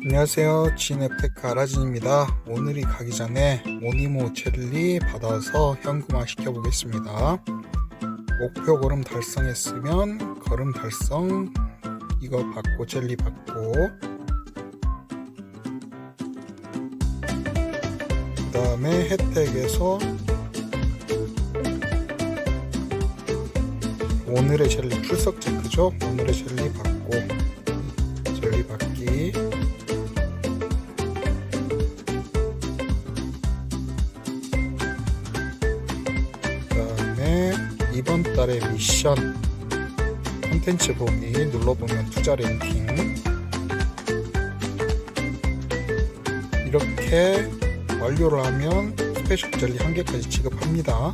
안녕하세요. 진앱테크 아라진입니다. 오늘이 가기 전에 모니모 젤리 받아서 현금화 시켜보겠습니다. 목표 걸음 달성했으면 걸음 달성 이거 받고 젤리 받고 그 다음에 혜택에서 오늘의 젤리 출석 체크죠. 오늘의 젤리 받고 젤리 받기 이번 달의 미션 콘텐츠 보기 눌러보면 투자 랭킹 이렇게 완료를 하면 스페셜 젤리 한 개까지 지급합니다.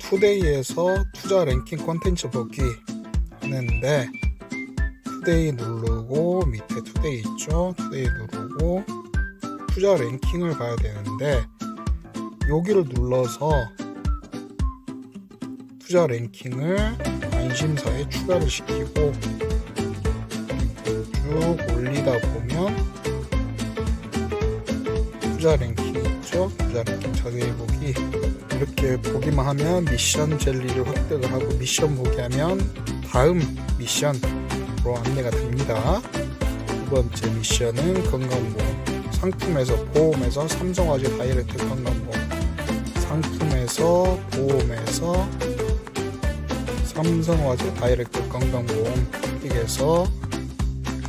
투데이에서 투자 랭킹 콘텐츠 보기 하는데 투데이 누르고 밑에 투데이 있죠? 투데이 누르고 투자 랭킹을 봐야 되는데 여기를 눌러서 투자 랭킹을 관심사에 추가를 시키고 쭉 올리다 보면 투자 랭킹 있죠? 투자 랭킹 자세히 보기 이렇게 보기만 하면 미션 젤리를 획득을 하고 미션 보기 하면 다음 미션으로 안내가 됩니다. 두 번째 미션은 건강보험 상품에서 보험에서 삼성화재 다이렉트 건강보험 상품에서 보험에서 삼성화재 다이렉트 건강보험 획득해서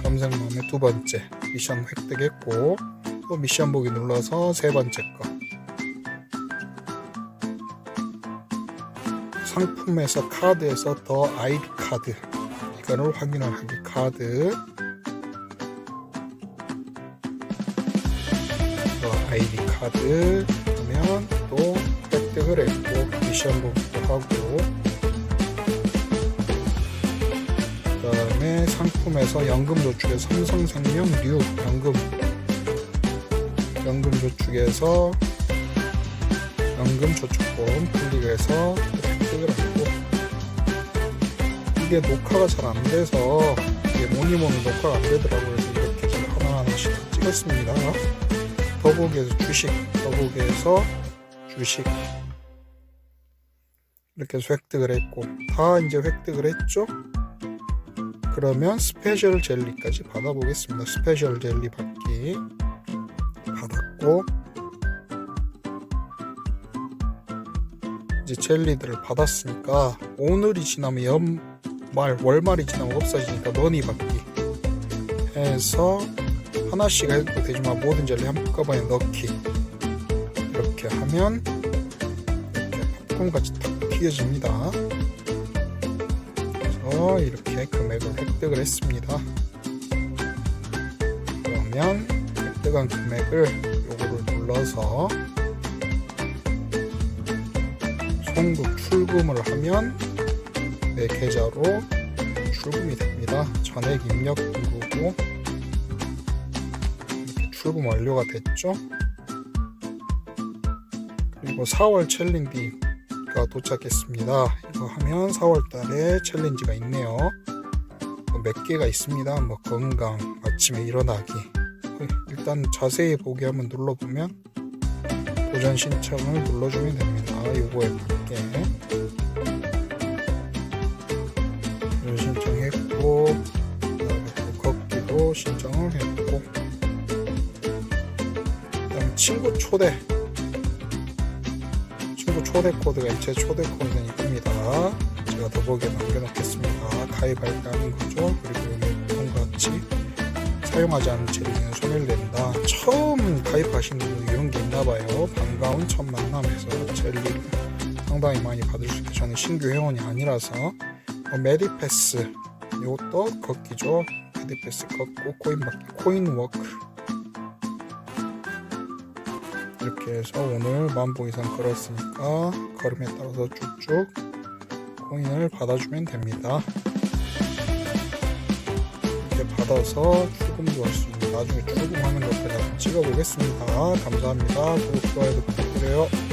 검색망의 두 번째 미션 획득했고 또 미션 보기 눌러서 세 번째 거. 상품에서 카드에서 더 아이디 카드. 이거를 확인을 하기 카드. 더 아이디 카드 그러면 또 획득을 했고 미션 보기도 하고 그 다음에 상품에서 연금 저축에 삼성생명 뉴 연금 연금 저축에서 연금 저축보험 클릭해서 획득을 하고 이게 녹화가 잘 안 돼서 이게 모니모니 녹화가 안 되더라고요. 그래서 이렇게 하나하나씩 찍었습니다. 더보기에서 주식, 더보기에서 주식 이렇게 획득을 했고 다 이제 획득을 했죠. 그러면 스페셜 젤리까지 받아보겠습니다. 스페셜 젤리 받기. 받았고 이제 젤리들을 받았으니까 오늘이 지나면 연말 월말이 지나면 없어지니까 머니 받기. 해서 하나씩 해도 되지만 모든 젤리 한꺼번에 넣기. 이렇게 하면 이렇게 팝콘같이 탁 튀겨집니다 이렇게 금액을 획득을 했습니다 그러면 획득한 금액을 요거를 눌러서 송금 출금을 하면 내 계좌로 출금이 됩니다. 전액 입력 누르고 이렇게 출금 완료가 됐죠. 그리고 4월 챌린지 가 도착했습니다. 이거 하면 4월 달에 챌린지가 있네요. 뭐몇 개가 있습니다. 뭐 건강, 아침에 일어나기. 일단 자세히 보기 한번 눌러보면 도전 신청을 눌러주면 됩니다. 요거에 맞게 도전 신청했고 걷기도 신청을 했고 친구 초대 친구 초대 코드가 제 초대 코드는 이겁니다. 제가 더보기에 남겨놓겠습니다. 가입할 때 하는 거죠. 그리고 여기 통과 같이 사용하지 않은 손해를 낸다. 처음 가입하신 분 이런 게 있나봐요. 반가운 첫 만남에서 젤리를 상당히 많이 받을 수 있고 저는 신규 회원이 아니라서 어, 메디패스 이것도 걷기죠. 메디패스 걷고 코인 받기 코인 워크 이렇게 해서 오늘 만보 이상 걸었으니까 걸음에 따라서 쭉쭉 코인을 받아주면 됩니다. 이렇게 받아서 출금도 할 수 있는 나중에 출금하는 것까지 찍어보겠습니다. 감사합니다. 구독, 좋아요도 부탁드려요.